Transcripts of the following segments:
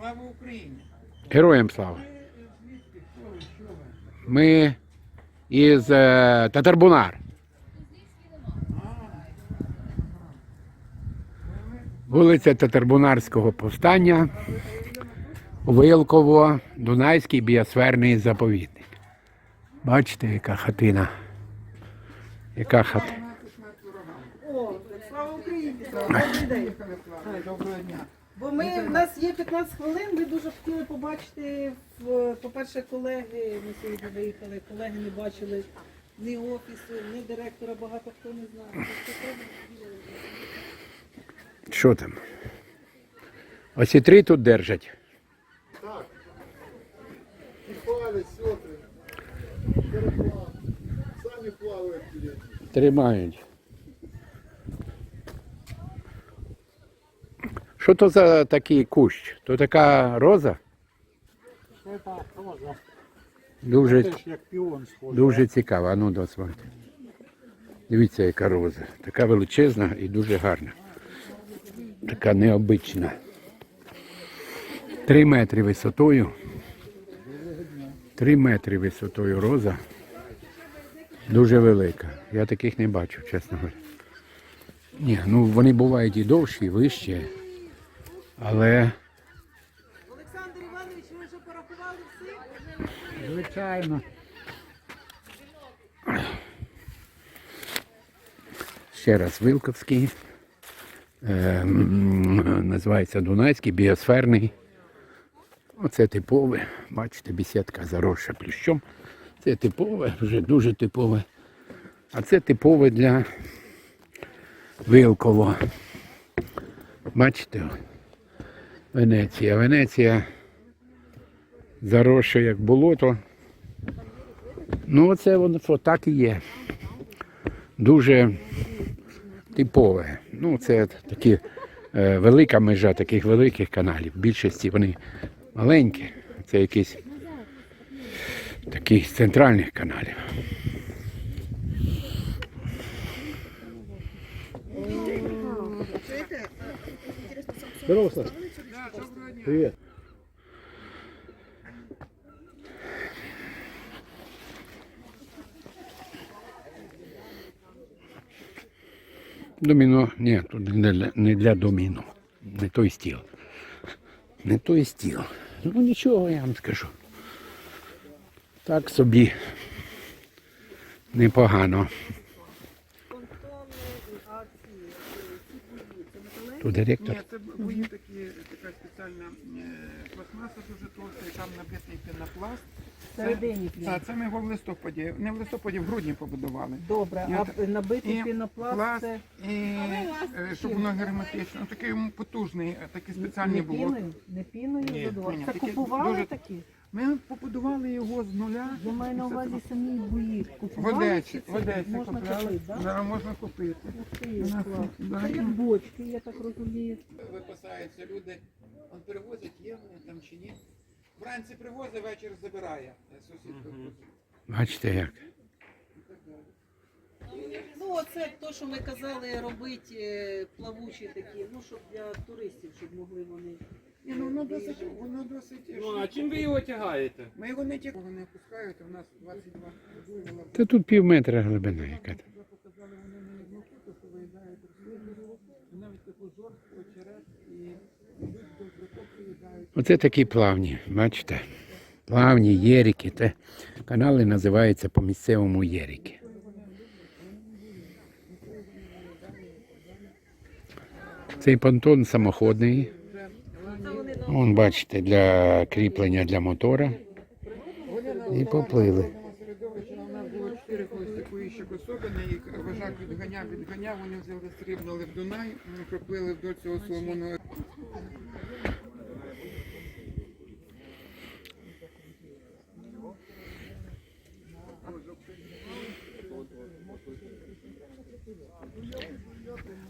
Слава Україні! Героям слава. Ми із е, Татарбунар. Вулиця Татарбунарського повстання. Вилково, Дунайський біосферний заповідник. Бачите, яка хатина. Яка хата. 12 смерть ворогам. О, слава Україні! Доброго дня. Бо ми, в нас є 15 хвилин, ми дуже хотіли побачити, в- по-перше, колеги, ми сьогодні виїхали, колеги не бачили ні офісу, ні директора, багато хто не знає. Що там? Ось три тут держать. І палять, сьотри. Самі плавають туди. Тримають. Що то за такий кущ? То така роза? Це так, роза. Дуже, Теж як піон схожий. дуже цікаво. А ну дозвольте. Дивіться, яка роза. Така величезна і дуже гарна. Така необична. Три метри висотою. Три метри висотою роза. Дуже велика. Я таких не бачу, чесно говоря. Ні, ну вони бувають і довші, і вищі. Але Олександр Іванович, ви вже порахували всі? Звичайно. Ще раз Вилковський. Е, називається Дунайський, біосферний. Оце типове. Бачите, бесідка заросша плющом. Це типове, вже дуже типове. А це типове для Вилково. Бачите? Венеція. Венеція заросше як болото. Ну, оце воно так і є. Дуже типове. Ну, це такі е, велика межа таких великих каналів. В більшості вони маленькі. Це якісь таких центральних каналів. Здорово, Саш. Привіт. Доміно, ні, тут не для, не для доміно. Не той стіл. Не той стіл. Ну нічого я вам скажу. Так собі непогано. Тут директор. Ні, це бої такі, така спеціальна е, пластмаса дуже товста, і там набитий пінопласт. Всередині Це, так, це ми його в листопаді, не в листопаді, в грудні побудували. Добре, І а от- набитий і пінопласт Пласт, це і е, щоб воно герметично. Ну, такий потужний, е, такий спеціальний не піною? Не піною Ні, ні, Це такі купували дуже- такі? Ми побудували його з нуля. Я маю на увазі самі бої. В Одесі, в Одесі можна купляли. купити, так? Да, можна купити. Ух ти, У нас, клас. да, Це як бочки, я так розумію. Випасаються люди, он перевозять, є вони там чи ні. Вранці привозить, вечір забирає. Е, Сусідка. Бачите як. Ну, оце те, що ми казали, робити е, плавучі такі, ну, щоб для туристів, щоб могли вони. Ні, ну воно досить, воно досить. Ну, а чим ви його тягаєте? Ми його не тільки не пускають, у нас 22 буйвола. Та тут пів метра глибина яка. там. Вже показали, вони не одну штуку, що виїжджають розслідували, навіть таку жорстку очерет і йдуть до. Оце такі плавні, бачите? Плавні єрики. Те канали називаються по місцевому єрики. Цей понтон самоходний. Вон, бачите, для кріплення для мотора. І поплили. особини, і вожак відганяв, відганяв, вони взяли, стрибнули в Дунай, проплили вдоль цього Соломонового.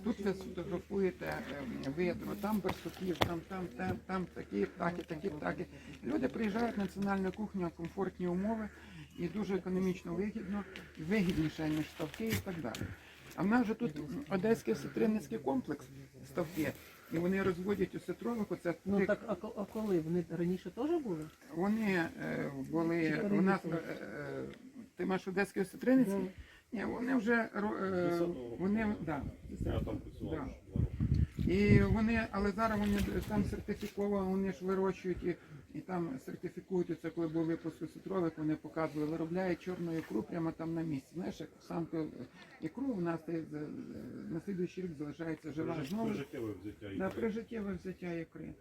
Тут ви сфотографуєте ем, видно, там барсуків, там, там, там, там такі птахи, такі птахи. Люди приїжджають на національну кухню, комфортні умови і дуже економічно вигідно, вигідніше, ніж ставки і так далі. А в нас же тут Одеський сатриницький комплекс ставки. і вони розводять осетрових. Оце Ну так, а, а коли? Вони раніше теж були? Вони е, були у нас. е, е, Ти маєш одеський осетриниці? Да. Ні, вони вже е, вони да, Я там працював. Да. І вони, але зараз вони там сертифіковані, вони ж вирощують і, і там сертифікують це, коли був випуск сутровик, вони показували, виробляють чорну ікру прямо там на місці. Знаєш, як сам ти ікру в нас з- на слідуючий рік залишається жива. Знову Прижиттєве взяття да, ікри. прижиттєве взяття ікри.